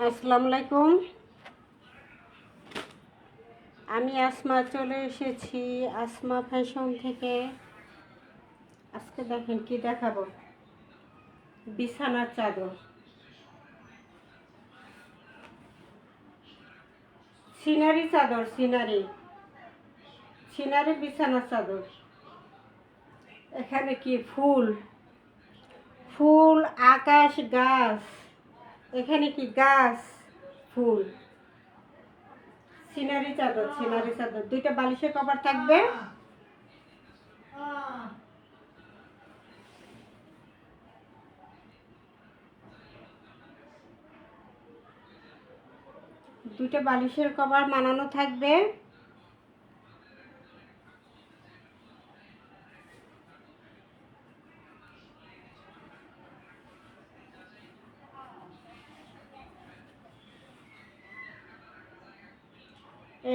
আলাইকুম। আমি আসমা চলে এসেছি আসমা ফ্যাশন থেকে। আজকে দেখেন কি দেখাবো? বিছানার চাদর। সিনারি চাদর, সিনারি। সিনারি বিছানার চাদর। এখানে কি? ফুল। ফুল, আকাশ, গাছ। এখানে কি গাছ, ফুল? সিনারি চাদর সিনারি চাদর। দুইটা বালিশের কভার থাকবে। দুইটা বালিশের কভার মানানো থাকবে।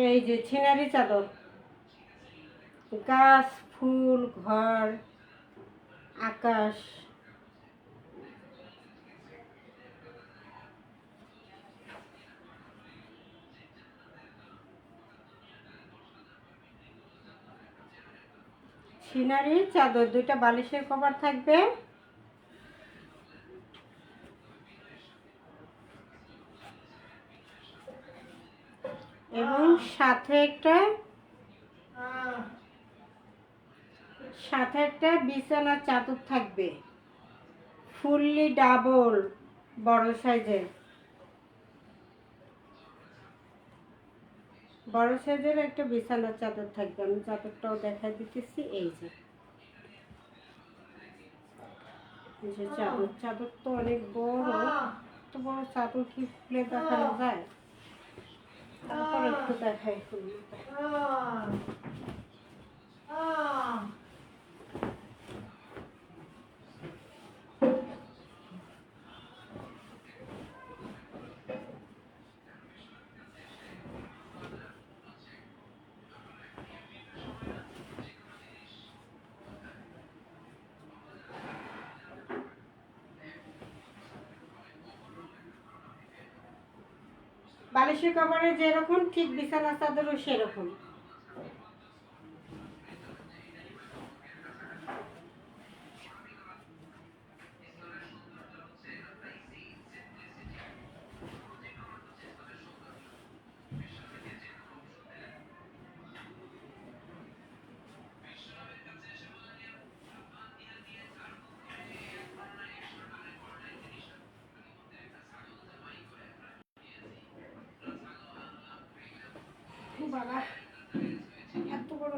এই যে ছিনারি চাদর। গাছ ফুল ঘর আকাশ। সিনারি চাদর দুইটা বালিশের কভার থাকবে এবং সাথে একটা সাথে একটা বিছানার চাদর থাকবে। ফুললি ডাবল, বড় সাইজের। বড় সাইজের একটা বিছানার চাদর থাকবে। আমি চাদরটাও দেখাই দিতেছি, এই যে। চাদর চাদর তো অনেক বড়। তো বড় চাদর কি খুলে দেখানো যায়? তারপর একটু দেখাই বালিশের কভারে যেরকম ঠিক বিছানা চাদরও সেরকম।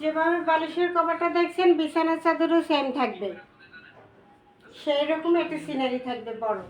যেভাবে বালিশের কভারটা দেখছেন বিছানার চাদরও সেম থাকবে। সেই রকম একটা সিনারি থাকবে বড়।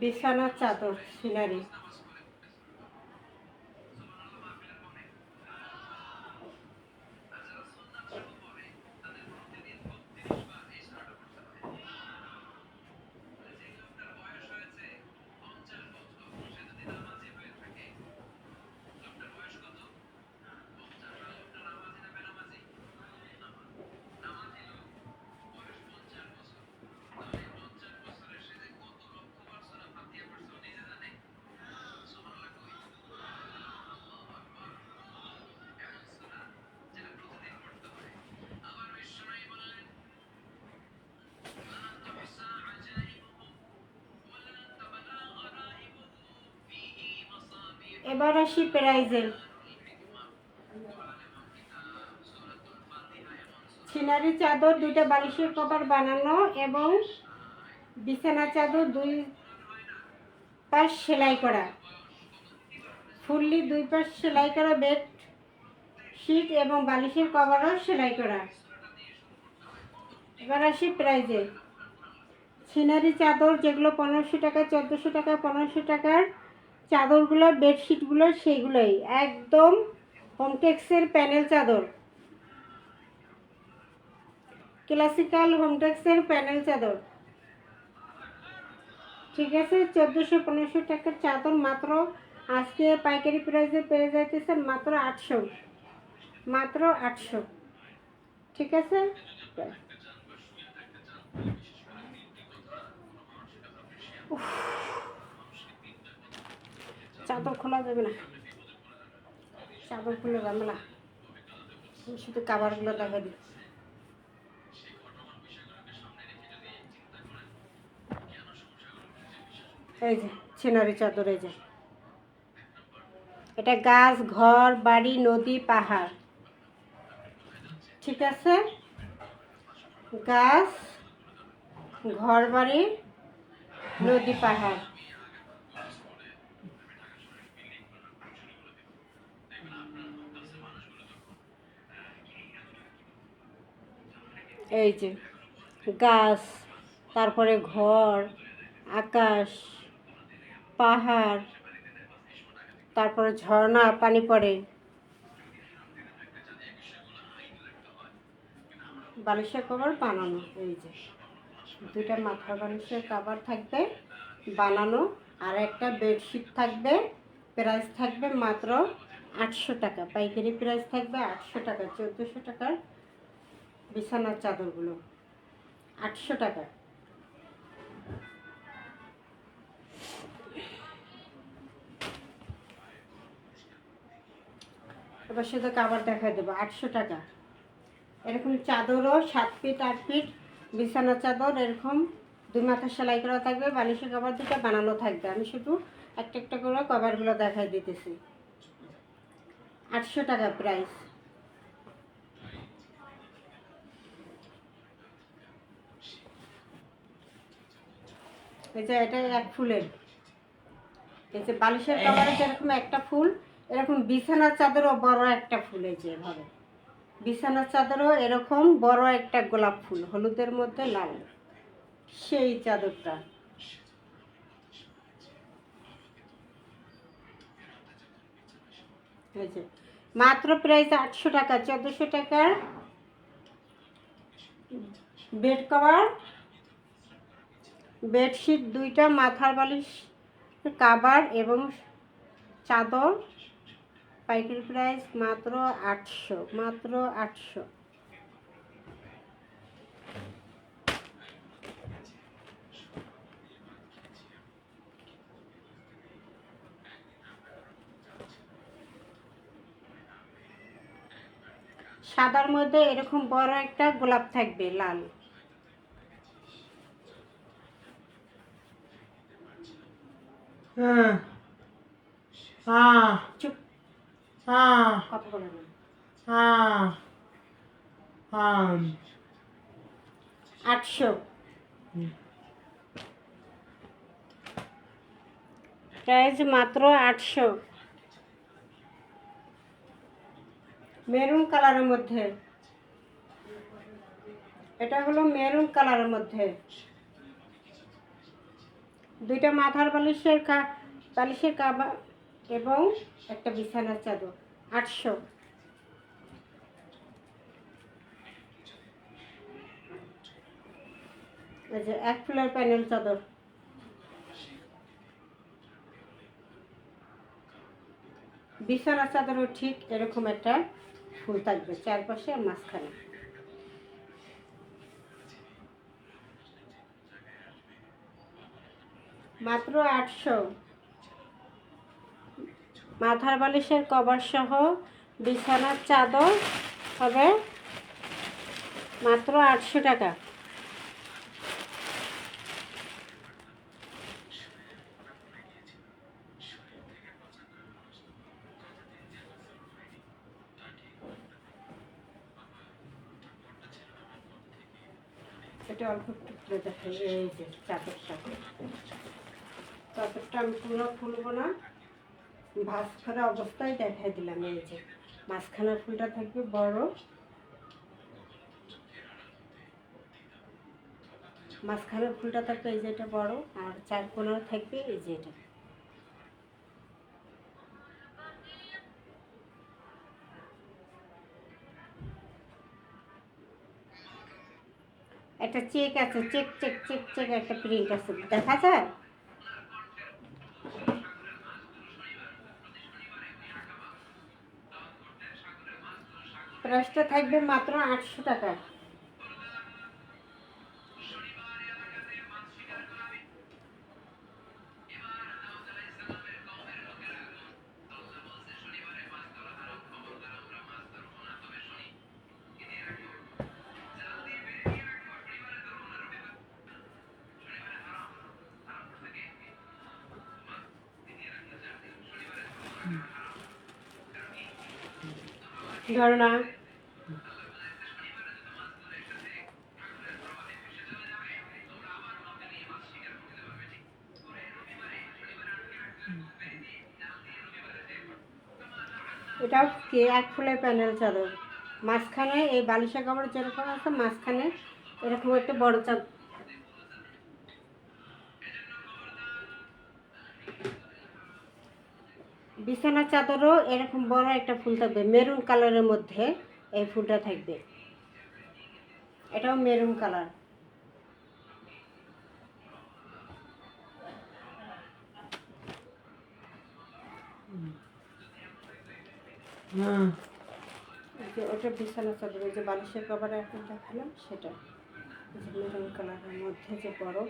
বিছানার চাদর সিনারি। এবার আসি প্রাইজের। সিনারি চাদর, দুইটা বালিশের কভার বানানো এবং বিছানা চাদর, দুই পাশ সেলাই করা। ফুললি দুই পাশ সেলাই করা বেড শিট এবং বালিশের কভারও সেলাই করা। এবার আসি প্রাইজে। সিনারি চাদর যেগুলো পনেরোশো টাকা, চোদ্দোশো টাকা, পনেরোশো টাকার চাদরগুলো বেডশিটগুলো সেইগুলোই। একদম হোমটেক্সের প্যানেল চাদর। ক্লাসিক্যাল হোমটেক্সের প্যানেল চাদর। ঠিক আছে চোদ্দোশো পনেরোশো টাকার চাদর মাত্র। আজকে পাইকারি প্রাইসে পেয়ে যাইতেছেন মাত্র আটশো। মাত্র আটশো। ঠিক আছে? উফ, চাদর খোলা যাবে না। চাদর খুলে আমি শুধু কাবারগুলো দেখা দিই। এই যে, ছিনারি চাদর, এই যে। এটা গাছ, ঘর, বাড়ি, নদী, পাহাড়। ঠিক আছে? গাছ, ঘর, বাড়ি, নদী, পাহাড়। এই যে, গাছ, তারপরে ঘর, আকাশ, পাহাড়, তারপরে ঝর্ণা, পানি পড়ে। বালিশের কভার বানানো, এই যে। দুটা মাথার বালিশের কভার থাকবে, বানানো, আর একটা বেডশিট থাকবে, প্রাইস থাকবে মাত্র আটশো টাকা। পাইকারি প্রাইস থাকবে আটশো টাকা, চোদ্দোশো টাকার বিছানার চাদরগুলো। আটশো টাকা। এবার শুধু কাবার দেখাই দেবো, আটশো টাকা। এরকম চাদরও, সাত ফিট, আট ফিট বিছানার চাদর, এরকম দুই মাথা সেলাই করা থাকবে, বালিশের কভার দুটো, বানানো থাকবে। আমি শুধু একটা একটা করে কভারগুলো দেখাই দিতেছি। আটশো টাকা প্রাইস এই যে এটা এক ফুলের। এই যে বালিশের কভারে যেরকম একটা ফুল, এরকম বিছানার চাদরও বড় একটা ফুল এই যে এভাবে। বিছানার চাদরও এরকম বড় একটা গোলাপ ফুল, হলুদের মধ্যে লাল। সেই চাদরটা। মাত্র প্রাইস আটশো টাকা, চোদ্দোশো টাকার বেড কভার বেডশিট দুইটা, মাথার বালিশ, কাবার এবং চাদর। পাইকারি প্রাইস মাত্র আটশো মাত্র আটশো। সাদার মধ্যে এরকম বড় একটা গোলাপ থাকবে, লাল হ্যাঁ হ্যাঁ চুপ কথা বলে না আটশো। প্রাইস মাত্র আটশো। মেরুন কালারের মধ্যে। এটা হলো মেরুন কালারের মধ্যে। দুইটা মাথার বালিশের কা, বালিশের কাবার এবং একটা বিছানার চাদর, আটশো। এক ফুলের প্যানেল চাদর। বিছানার চাদরও ঠিক এরকম একটা ফুল থাকবে চারপাশে আর মাঝখানে। মাত্র আটশো। মাথার বালিশের কভার সহ বিছানার চাদর হবে মাত্র আটশো টাকা। এটা অল্প একটু খুলে দেখাই চাদরটা আমি পুরো খুলবো না। ভাঁজ করা অবস্থায় দেখাই দিলাম এই যে। মাঝখানের ফুলটা থাকবে বড়। মাঝখানের ফুলটা থাকবে এই যে এটা বড়, আর চার কোনার থাকবে এই যে এটা। একটা চেক আছে, চেক চেক চেক চেক একটা প্রিন্ট আছে। দেখা যায়? প্রাইসটা থাকবে মাত্র আটশো টাকা। ধরো না এটাও কি? এক ফুলের প্যানেল চাদর। মাঝখানে এই বালিশা কাপড় যেরকম আছে, মাঝখানে এরকম একটা বড় চাদর। বিছানা চাদরও এরকম বড় একটা ফুল থাকবে মেরুন কালারের মধ্যে এই ফুলটা থাকবে। এটাও মেরুন কালার। যে ওটা বিছানা চাদর যে বালিশের কভারে এখন দেখালাম সেটা। যে মেরুন কালারের মধ্যে যে বড়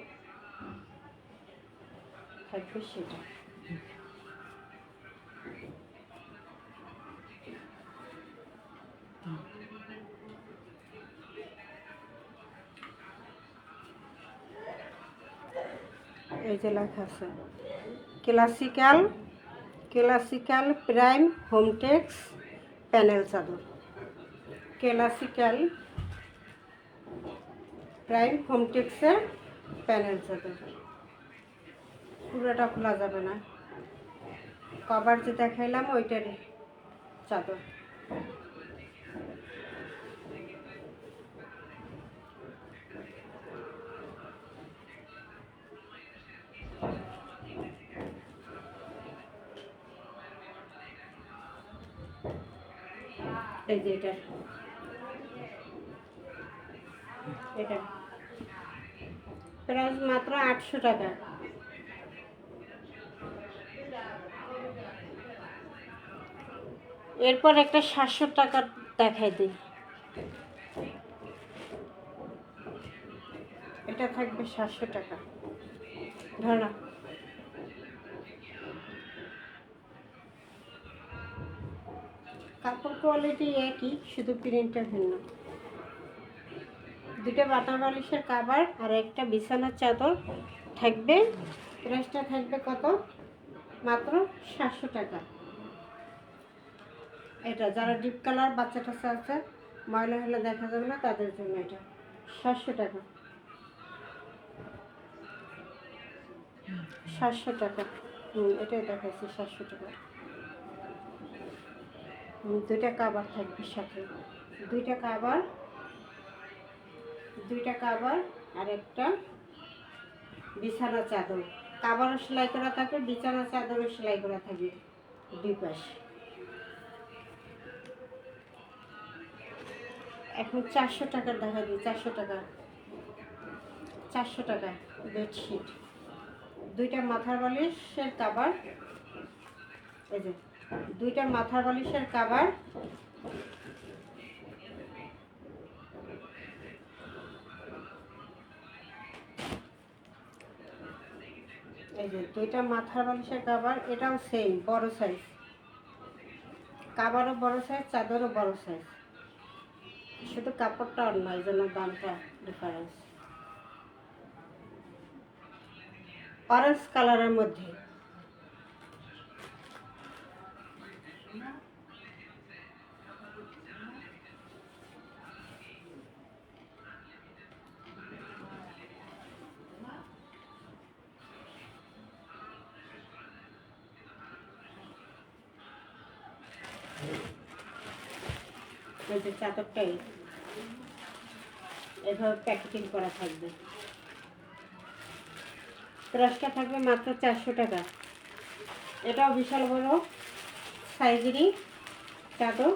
থাকবে সেটা। যে লেখা আছে। Classical classical prime Hometex panel চাদর। ক্লাসিক্যাল প্রাইম হোমটেক্সের প্যানেল চাদর। পুরোটা খোলা যাবে না। কভার যে দেখাইলাম, ওইটারই চাদর। এই যে এটা। এটা। মাত্র আটশো টাকা। এরপর একটা সাতশো টাকা দেখাই দিই। এটা থাকবে সাতশো টাকা। ধরা কাপড় কোয়ালিটি একই, শুধু প্রিন্টটা ভিন্ন। দুটো বাটা বালিশের কাবার আর একটা বিছানার চাদর থাকবে। প্রাইসটা থাকবে কত? মাত্র সাতশো টাকা। এটা যারা ডিপ কালার বাচ্চা টাচ্চা আছে, ময়লা হলে দেখা যাবে না, তাদের জন্য এটা সাতশো টাকা। সাতশো টাকা। হুম, এটাই দেখাচ্ছি সাতশো টাকা। দুইটা কাবার থাকবে সাথে। দুইটা কাবার দুইটা কাবার আর একটা বিছানা চাদর। কাবারও সেলাই করা থাকে, বিছানা চাদরও সেলাই করা থাকবে দুই পাশে। এখন চারশো টাকার দেখা দিই, চারশো টাকা। চারশো টাকা বেডশিট। দুইটা মাথার বালিশের কাবার, এই যে। দুইটা মাথার বালিশের কাবার। এই যে দুইটা মাথার বালিশের কাবার, এটাও সেম বড় সাইজ কাবারও বড় সাইজ চাদরও বড় সাইজ শুধু কাপড়টা অন্য এই জন্য দামটা ডিফারেন্স অরেঞ্জ কালারের মধ্যে। এই যে চাদরটাই, এভাবে প্যাকেটিং করা থাকবে। প্রাইসটা থাকবে মাত্র চারশো টাকা। এটাও বিশাল বড় সাইজেরই চাদর।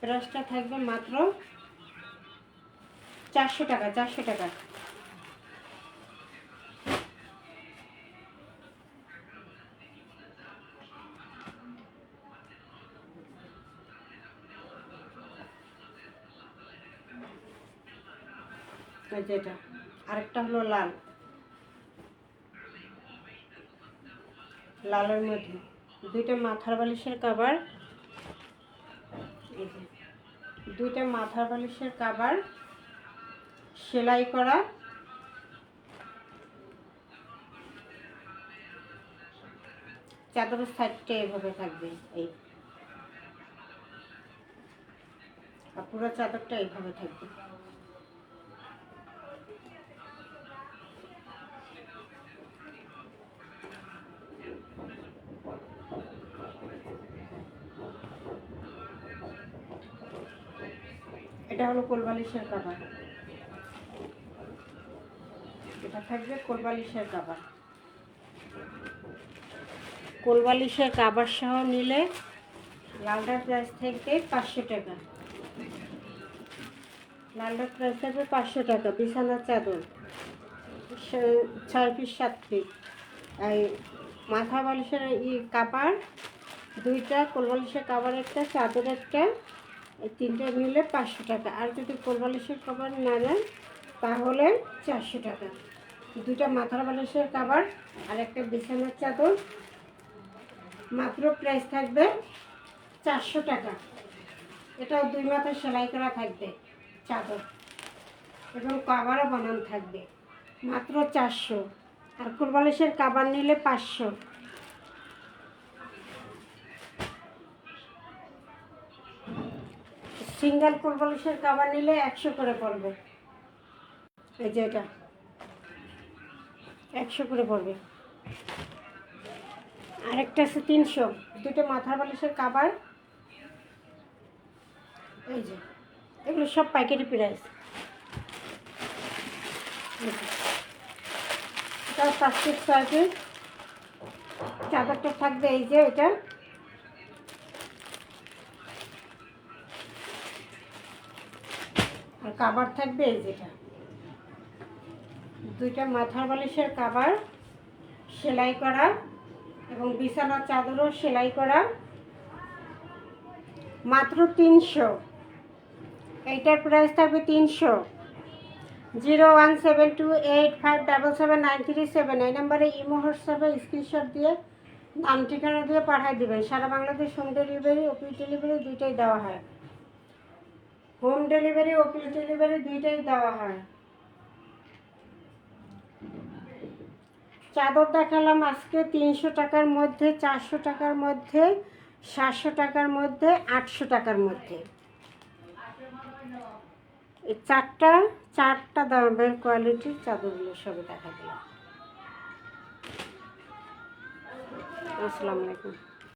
প্রাইসটা থাকবে মাত্র চারশো টাকা চারশো টাকা। এই যে এটা, আরেকটা হলো লাল। লালের মধ্যে। দুইটা মাথার বালিশের কাবার দুইটা মাথার বালিশের কাবার, সেলাই করা। চাদরের সাইডটা এভাবে থাকবে, এই। আর পুরো চাদরটা এইভাবে থাকবে। এটা হলো কোলবালিশের কাবার এটা থাকবে কোলবালিশের কাবার কোলবালিশের কাবার সহ নিলে লালডার প্রাইস থাকবে পাঁচশো টাকা। লালটার প্রাইস থাকবে পাঁচশো টাকা বিছানার চাদর। ছয় পিস সাত পিস এই মাথা বালিশের ই কাবার, দুইটা কোলবালিশের কাবার, একটা চাদর, একটা এই তিনটে নিলে পাঁচশো টাকা। আর যদি কোলবালিশের কাবার না নেন, তাহলে চারশো টাকা। দুটা মাথার বালিশের কাবার আর একটা বিছানার চাদর। মাত্র প্রাইস থাকবে চারশো টাকা। এটাও দুই মাথা সেলাই করা থাকবে, চাদর। এবং কাবারও বানানো থাকবে, মাত্র চারশো। আর কোলবালিশের কাবার নিলে পাঁচশো। সিঙ্গেল কোলবালিশের কাবার নিলে একশো করে পড়বে। এই যে এটা। একশো করে পড়বে। আরেকটা আছে তিনশো। দুটো মাথার বালিশের কাবার এই যে, এগুলো সব পাইকারি প্রাইস। এটা চাদরটা থাকবে এই যে এটা আর কাবার থাকবে এই যেটা। দুইটা মাথার বালিশের কাবার সেলাই করা এবং বিছানার চাদরও সেলাই করা। মাত্র তিনশো। এইটার প্রাইস থাকবে তিনশো। Zero one seven two eight five double seven nine three seven. এই নাম্বারে ইমো, হোয়াটসঅ্যাপে স্ক্রিনশট দিয়ে নাম ঠিকানা দিয়ে পাঠিয়ে দেবেন। সারা Bangladesh home delivery office delivery দুইটাই দেওয়া হয়। হোম ডেলিভারি অফিস ডেলিভারি দুইটাই দেওয়া হয়। চাদর দেখালাম আজকে তিনশো টাকার মধ্যে, চারশো টাকার মধ্যে, সাতশো টাকার মধ্যে, আটশো টাকার মধ্যে। চারটা চারটা দামের কোয়ালিটির চাদরগুলো সবই দেখা দিলাম। আসসালামু আলাইকুম।